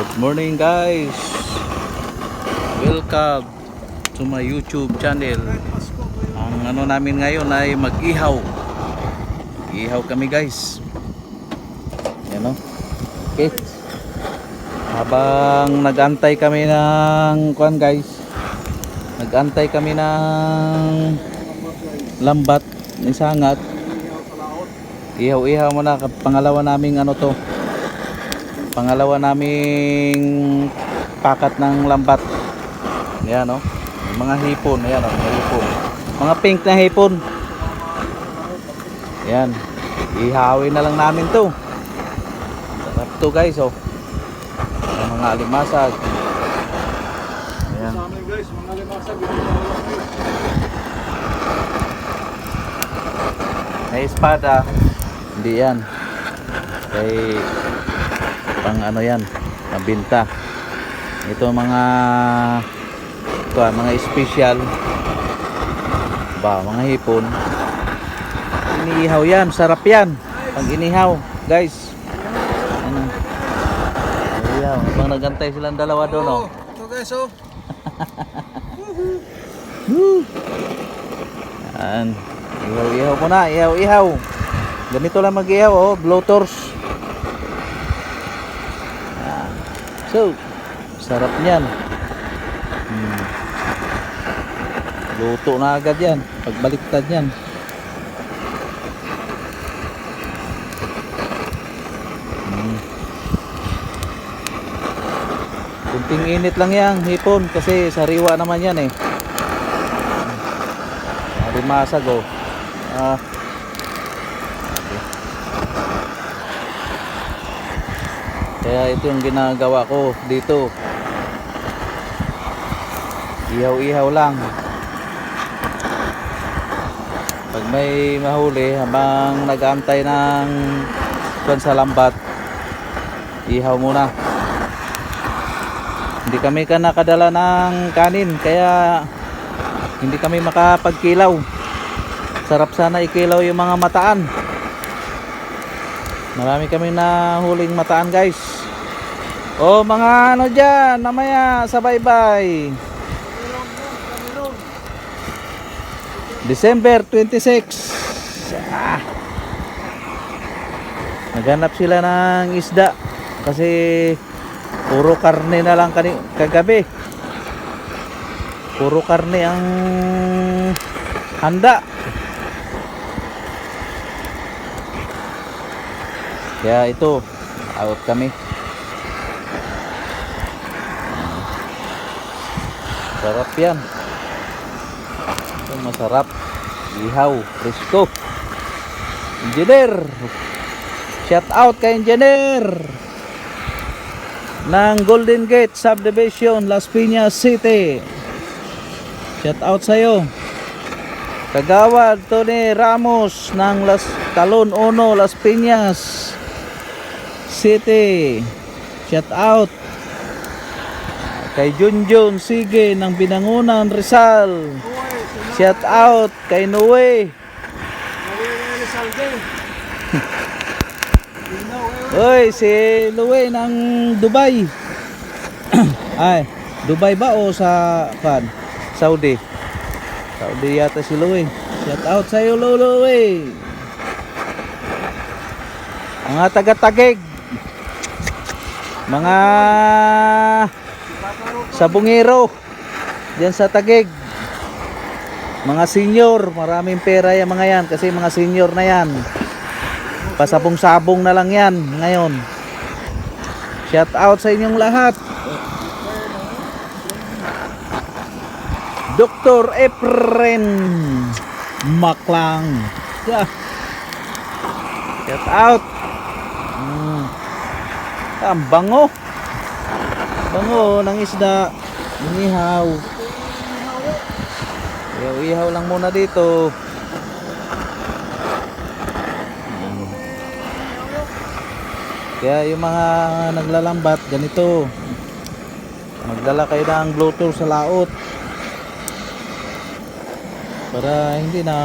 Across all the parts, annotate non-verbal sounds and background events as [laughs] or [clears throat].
Good morning guys. Welcome to my YouTube channel. Ang ano namin ngayon ay mag-ihaw. Ihaw kami guys. Yan o Okay. Habang nagantay kami ng Kuan guys. Nagantay kami ng Lambat Ni sangat. Ihaw-ihaw muna. Pangalawa naming ano to pangalawa naming pakat ng lambat. Yan o mga hipon. Yan o mga hipon. Mga pink na hipon. Yan ihawin na lang namin to. Sarap to guys o Ang mga alimasag. Yan Sa amin guys, mga limasag. may espada. Hindi yan. Kay pang ano yan mabinta ito mga ito ah, mga special ba mga hipon iniihaw yan sarap yan pag inihaw guys ano Ayaw, habang nagantay silang dalawa doon oh. Ito guys, oh. [laughs] Yan. Ihaw-ihaw mo na, ihaw-ihaw. Ganito lang mag-ihaw, oh, blowtorch. Yan. So, sarap niyan. Hmm. Luto na agad yan. Pagbaliktad yan. Hmm. Kunting init lang yan, hipon. Kasi sariwa naman yan eh. Rimasag oh. Ah. Kaya ito yung ginagawa ko dito. Ihaw-ihaw lang. Pag may mahuli habang nag-aantay ng kwan sa lambat, ihaw muna. Hindi kami ka nakadala ng kanin kaya hindi kami makapagkilaw sarap sana ikilaw yung mga mataan marami kami na huling mataan guys o mga ano dyan namaya sa bye bye December 26 ah. naghanap sila ng isda kasi puro karne na lang kani kagabi. Puro karne ang handa. Kaya ito out kami sarap yan ito masarap ihaw presko engineer shout out kay engineer ng Golden Gate Subdivision Las Piñas City Shout out sa'yo. Kagawad Tony Ramos ng Las Talon Uno, Las Piñas City. Shout out. Kay Junjun Sige ng Binangunan Rizal. Shout out kay Noe. Oy, si Noe ng Dubai. [clears throat] Ay, Dubai ba o sa kan? Saudi. Saudi yata si Louie. Shout out sa iyo Louie. Mga taga-tagig. Mga sabungero. Diyan sa tagig. Mga senior, maraming pera yung mga yan kasi mga senior na yan. Pasabong-sabong na lang yan ngayon. Shout out sa inyong lahat. Dr. Efren Maklang. Get out. Mm. Ang bango. Bango ng isda. Inihaw. Ihaw, ihaw lang muna dito. Kaya yung mga naglalambat, ganito. Magdala kayo ng bluetooth sa laot para hindi na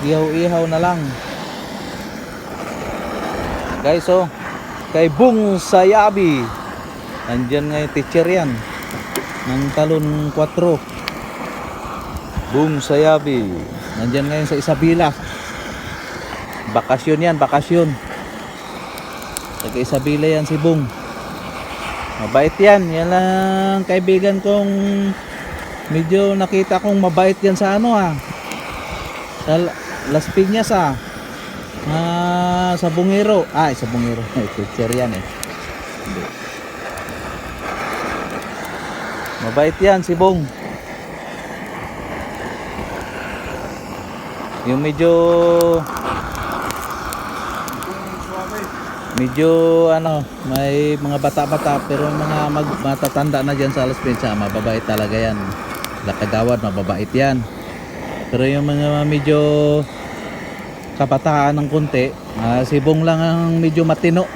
ihaw-ihaw na lang guys oh kay Bung Sayabi Nandyan nga yung teacher yan. Ng talon 4. Boom Sayabi. Nandyan ngayon sa Isabela. Bakasyon yan, bakasyon. Taga Isabela yan si Bong. Mabait yan. Yan lang kaibigan kong medyo nakita kong mabait yan sa ano ah. Sa Las Piñas ah. Ah, sa Bungero. Ah, sa Bungero. [laughs] Teacher yan eh. Mabait yan si Bong. Yung medyo medyo ano, may mga bata-bata pero mga mag, matatanda na diyan sa Alas Pinsa, mababait talaga yan. Lakagawad, mababait yan. Pero yung mga medyo kabataan ng konti, ah, si Bong lang ang medyo matino.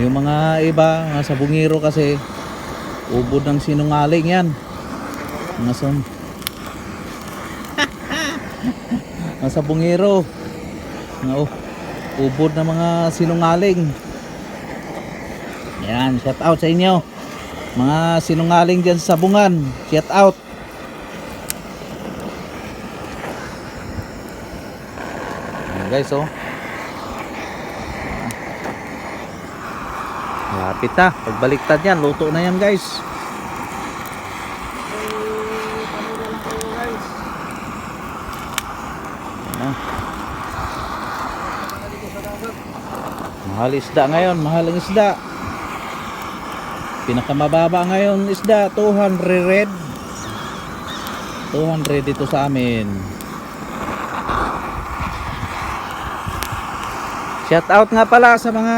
Yung mga iba, mga sa bungiro kasi, ubod ng sinungaling yan. Mga sa... mga sa bungiro. Mga oh, ubod ng mga sinungaling. Yan, shout out sa inyo. Mga sinungaling dyan sa bungan, shout out. Ayan guys, oh. Lapit na. Pagbaliktad yan, luto na yan guys. Ayan. Mahal isda ngayon, mahal ang isda. Pinakamababa ngayon isda, 200 red. 200 dito sa amin. Shout out nga pala sa mga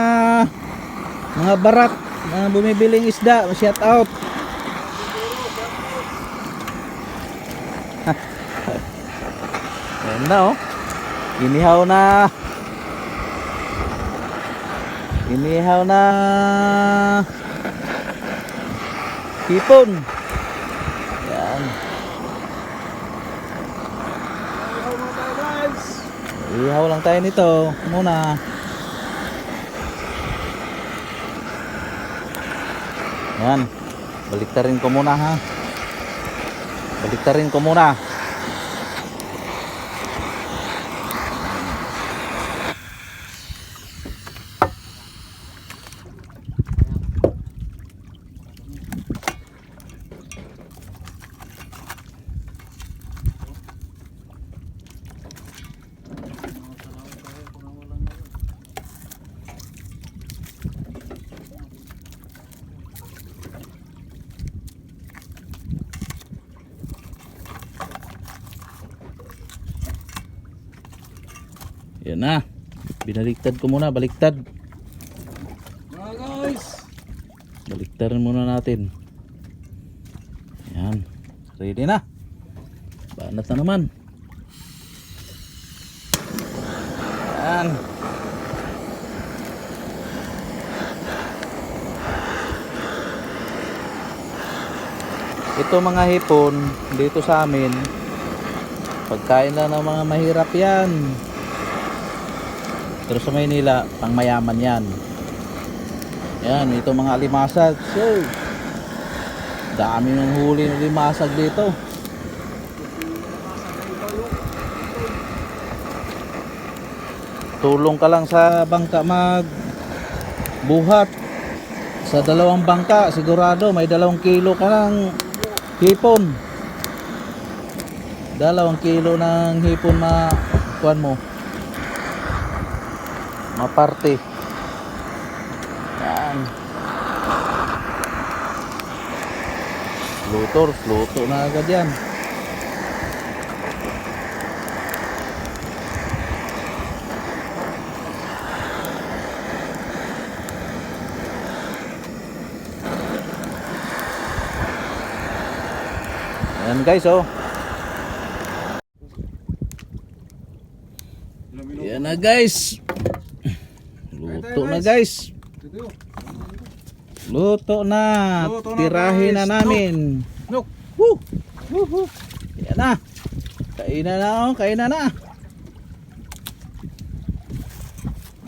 mga barat na bumibiling isda. Shout out. Ayan na oh. Inihaw na. Inihaw na. Hipon. Yan. Ihaw lang tayo nito muna. Yan. Baliktarin ko muna ha. Baliktarin ko muna. Yan na. Binaliktad ko muna, baliktad. Mga guys! Baliktarin muna natin. Yan. Ready na. Banat na naman. Yan. Ito mga hipon dito sa amin. Pagkain lang ng mga mahirap yan. Pero sa Maynila, pang mayaman yan. Yan, ito mga limasag. So, dami ng huli ng limasag dito. Tulong ka lang sa bangka mag buhat. Sa dalawang bangka, sigurado may dalawang kilo ka ng hipon. Dalawang kilo ng hipon ma kuan mo. Maparte. Yan. Luto, luto na agad yan. Ayan guys oh. Yan na guys. Luto na guys. Luto na. Luto na, Tirahin na namin. Look! Woo! Woo. Yan na. Kainan na oh, kainan na.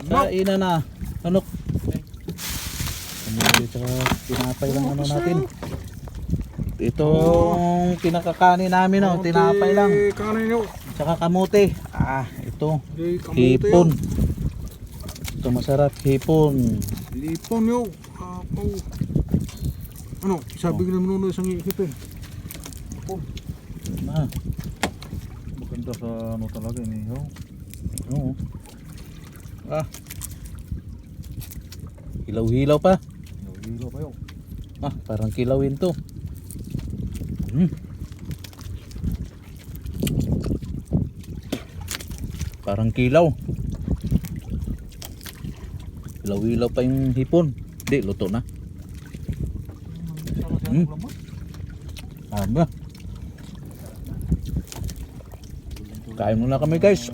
Kainan na. Ano? Tinapay lang ano natin. Itong kinakakanin namin oh, tinapay lang. Kanin nyo. Tsaka kamote. Ah, ito. Kamote Hipon. Ito masarap, hipon. Lipon yo. Apo. Ano, sabi ko naman nung isang hipon. Ah, Maganda sa ano talaga ini. Yo. oo. Ah. Hilaw-hilaw pa. Hilo pa yo. Ah, parang kilawin to. Hmm. Parang kilaw. Hilaw-hilaw pa yung hipon. Di, luto na. Hmm. Aba. Kain muna kami guys.